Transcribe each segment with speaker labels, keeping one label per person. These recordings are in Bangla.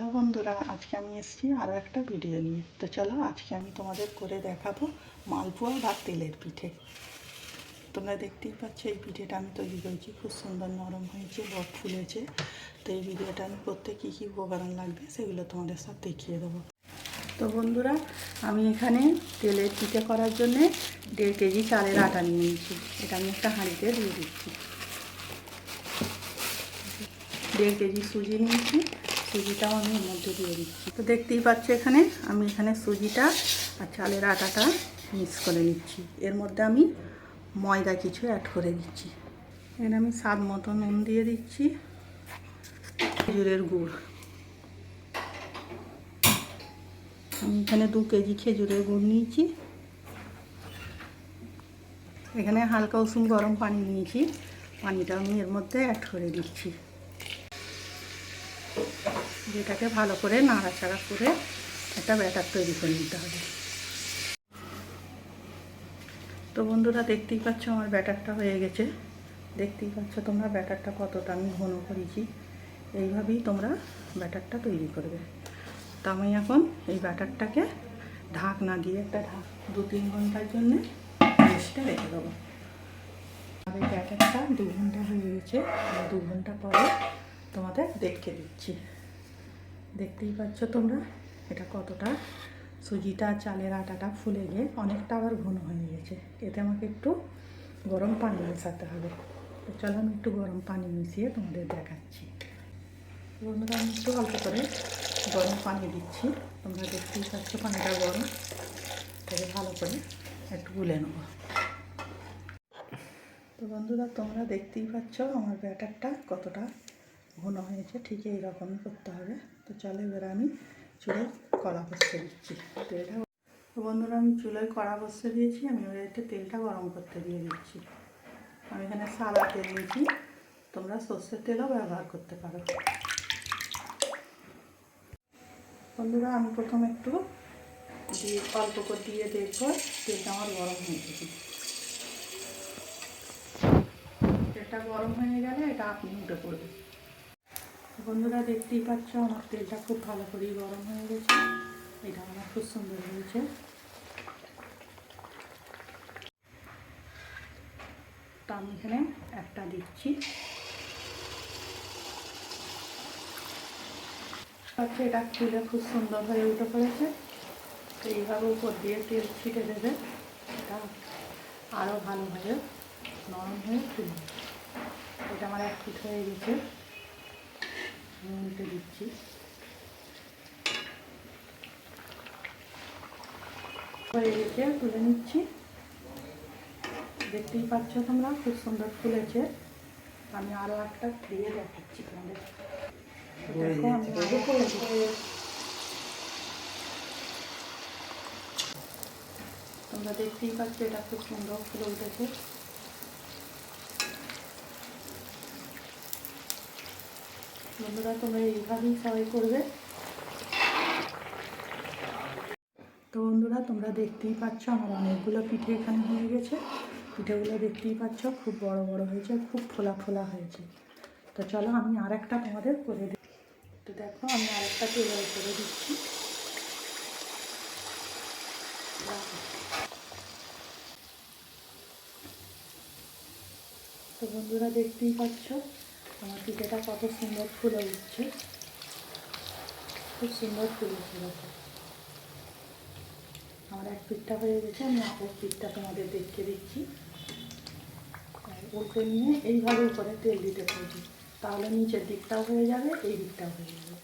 Speaker 1: হ্যালো বন্ধুরা, আজকে আমি এসেছি আরও একটা ভিডিও নিয়ে। তো চলো আজকে আমি তোমাদের করে দেখাবো মালপোয়া বা তেলের পিঠে। তোমরা দেখতেই পাচ্ছ, এই পিঠেটা আমি তৈরি করেছি। খুব সুন্দর নরম হয়েছে বক ফুলেছে। তো এই ভিডিওটা আমি করতে কী কী উপকরণ লাগবে সেগুলো তোমাদের সব দেখিয়ে দেবো। তো বন্ধুরা, আমি এখানে তেলের পিঠে করার জন্যে দেড় কেজি চালের আটা নিয়ে নিয়েছি। এটা আমি একটা হাঁড়িতে দিয়ে দিচ্ছি। দেড় কেজি সুজি নিয়েছি। সুজিটাও আমি এর মধ্যে দিয়ে দিচ্ছি। তো দেখতেই পাচ্ছ এখানে, আমি এখানে সুজিটা আর চালের আটাটা মিক্স করে নিচ্ছি। এর মধ্যে আমি ময়দা কিছু অ্যাড করে দিচ্ছি। এখানে আমি স্বাদ মতো নুন দিয়ে দিচ্ছি, খেজুরের গুড়। আমি এখানে দু কেজি খেজুরের গুড় নিয়েছি। এখানে হালকা উষুম গরম পানি নিয়েছি। পানিটা আমি এর মধ্যে অ্যাড করে দিচ্ছি। যেটাকে ভালো করে নাড়াচাড়া করে একটা ব্যাটার তৈরি করে নিতে হবে। তো বন্ধুরা, দেখতেই পাচ্ছ আমার ব্যাটারটা হয়ে গেছে। দেখতেই পাচ্ছ তোমরা ব্যাটারটা কতটা আমি ঘন করেছি। এইভাবেই তোমরা ব্যাটারটা তৈরি করবে। তো আমি এখন এই ব্যাটারটাকে ঢাকনা দিয়ে একটা ঢাক, দু তিন ঘণ্টার জন্যে রেস্টে রেখে দেবো। এই ব্যাটারটা দু ঘণ্টা হয়ে গেছে। দু ঘণ্টা পরে তোমাদের দেখে দিচ্ছি। দেখতেই পাচ্ছ তোমরা এটা কতটা? সুজিটা, চালের আটাটা ফুলে গিয়ে অনেকটা আবার ঘন হয়ে গেছে এতে আমাকে একটু গরম পানি মেশাতে হবে। তো চলো আমি একটু গরম পানি মিশিয়ে তোমাদের দেখাচ্ছি। বন্ধুরা, আমি একটু অল্প করে গরম পানি দিচ্ছি। তোমরা দেখতেই পাচ্ছ পানিটা গরম। তাহলে ভালো করে একটু গুলে নেব। তো বন্ধুরা, তোমরা দেখতেই পাচ্ছ আমার ব্যাটারটা কতটা ঘন হয়েছে। ঠিক এই রকমই করতে হবে। তো চলো এবার আমি চুলোয় কড়া বসতে দিচ্ছি। তো বন্ধুরা, আমি চুলোয় কড়া বসতে দিয়েছি, আমি এবার একটু তেলটা গরম করতে দিয়ে দিচ্ছি। আমি এখানে সাদা তেল নিয়েছি, তোমরা সর্ষের তেলও ব্যবহার করতে পারো। বন্ধুরা, আমি প্রথম একটু দিয়ে অল্প করে দিয়ে দেখব, তেলটা আমার গরম হয়ে গেছে। তেলটা গরম হয়ে গেলে এটা আপনি উঠে পড়বে বন্ধুরা দেখতেই পাচ্ছ, আমার তেলটা খুব ভালো করেই গরম হয়ে গেছে। এটা আমার খুব সুন্দর হয়েছে। তো আমি এখানে একটা দিচ্ছি। পাচ্ছে এটা খুলে খুব সুন্দর হয়ে উঠে পড়েছে। তো এইভাবে উপর দিয়ে তেল ছিটে দেবে। এটা আরও ভালোভাবে নরম হয়ে ফুলবে এটা আমার এক ফিট হয়ে গেছে। উল্টে দিচ্ছি। হয়ে গেছে তুলে নিচ্ছি। দেখতেই পাচ্ছ তোমরা, খুব সুন্দর ফুলেছে। আমি আরও একটা দিয়ে দেখাচ্ছি তোমাদের। দেখো তোমরা দেখতেই পাচ্ছ, এটা খুব সুন্দর ফুলে উঠেছে। বন্ধুরা, তোমরা এইভাবেই সবাই করবে। তো বন্ধুরা, তোমরা দেখতেই পাচ্ছ আমার অনেকগুলো পিঠে এখানে হয়ে গেছে। পিঠেগুলো দেখতেই পাচ্ছ, খুব বড় বড় হয়েছে, খুব ফোলা ফোলা হয়েছে। তো চলো আমি আর একটা তোমাদের করে দিই। তো দেখো, আমি আরেকটা তেলের করে দিচ্ছি। তো বন্ধুরা, দেখতেই পাচ্ছ আমার পিঠেটা কত সুন্দর ফুলে উঠছে। খুব সুন্দর ফুলেছে দেখো আমার এক পিঠটা হয়ে গেছে, আমি অপর পিঠটা তোমাদের দেখিয়ে দিচ্ছি। ওকে নিয়ে এইভাবে করে তেল দিতে পারবে তাহলে নিচের দিকটাও হয়ে যাবে, এই দিকটাও হয়ে যাবে।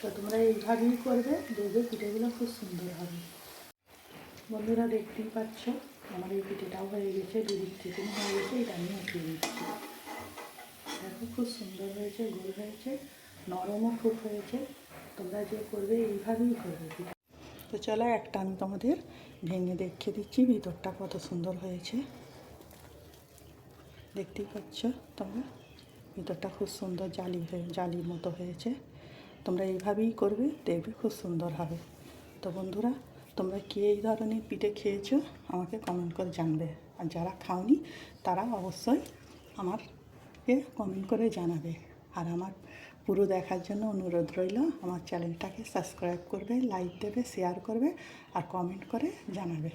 Speaker 1: তো তোমরা এইভাবেই করবে, দেখবে পিঠেগুলো খুব সুন্দর হবে। বন্ধুরা দেখতেই পাচ্ছ, আমার এই পিঠেটাও হয়ে গেছে, দুদিক থেকে হয়ে গেছে, এটা আমি উঠিয়ে দিচ্ছি দেখো খুব সুন্দর হয়েছে, গোল হয়েছে, নরমও খুব হয়েছে। তোমরা যে করবে এইভাবেই করবে। তো চলো একটা আমি তোমাদের ভেঙে দেখিয়ে দিচ্ছি, ভিতরটা কত সুন্দর হয়েছে। দেখতেই পাচ্ছ তোমরা? ভিতরটা খুব সুন্দর জালি হয়ে, জালির মতো হয়েছে। তোমরা এইভাবেই করবে, দেখবে খুব সুন্দর হবে। তো বন্ধুরা, তোমরা কি এই ধরনের পিঠে খেয়েছো, আমাকে কমেন্ট করে জানবে। আর যারা খাওনি, তারা অবশ্যই আমারকে কমেন্ট করে জানাবে। আর আমার পুরো দেখার জন্য অনুরোধ রইল, আমার চ্যানেলটাকে সাবস্ক্রাইব করবে লাইক দেবে শেয়ার করবে, আর কমেন্ট করে জানাবে।